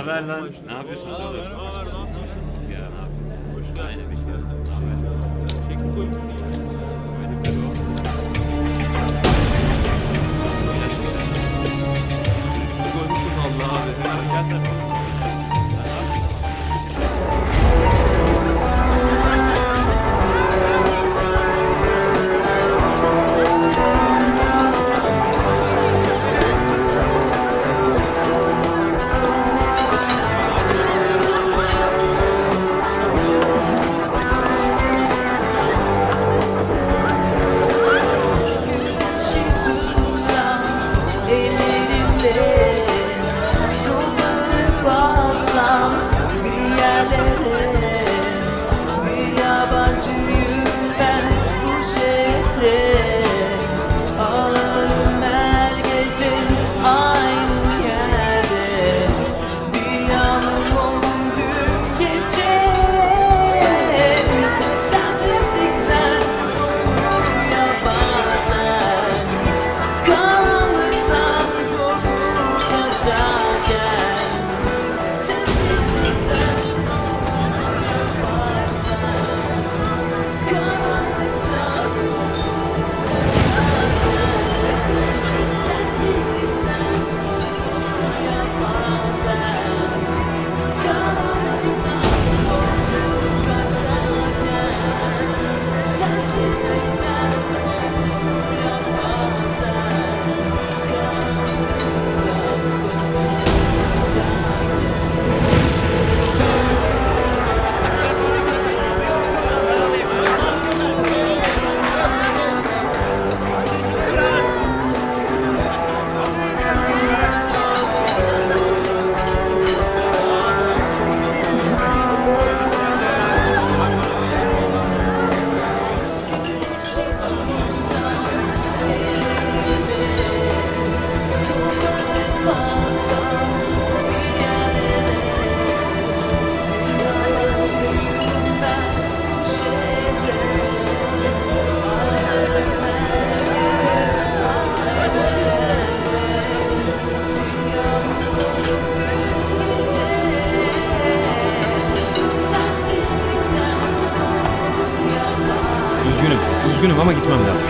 haber lan? Ne yapıyorsunuz oğlum? Ya ne yapıyorsun? Ya ne yapıyorsun? Hoş geldin. Aynı bir şey. Şekil koymuşsun Üzgünüm, ama gitmem lazım.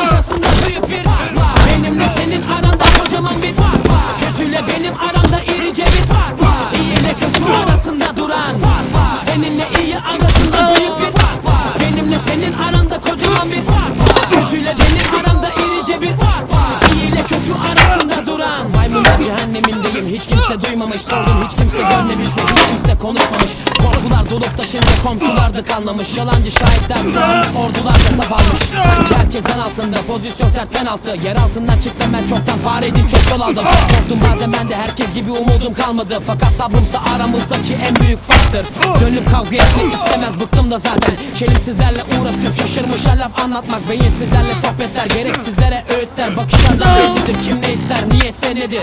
Arasında büyük bir fark var. Benimle senin aranda kocaman bir fark var. Kötüyle benim aramda irice bir fark var. İyi kötü arasında cehennemindeyim hiç kimse duymamış. Sordum hiç kimse görmemiş hiç kimse konuşmamış. Korkular dolup taşınca komşulardık anlamış. Yalancı şahitler çoğalmış ordular da saf almış. Sanki herkesten altında pozisyon sert penaltı Yer altından çıktım ben çoktan fareydim çok yol aldım. Korktum bazen ben de herkes gibi umudum kalmadı. Fakat sabrımsa aramızdaki en büyük farktır. Gönlüm kavga etmek istemez bıktım da zaten. Çelimsizlerle uğraşıp şaşırmışlar laf anlatmak. Beyinsizlerle sohbetler gereksizlere öğütler. Bakışlardan bellidir kim ne ister niyetse nedir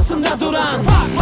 arkasında duran. Bak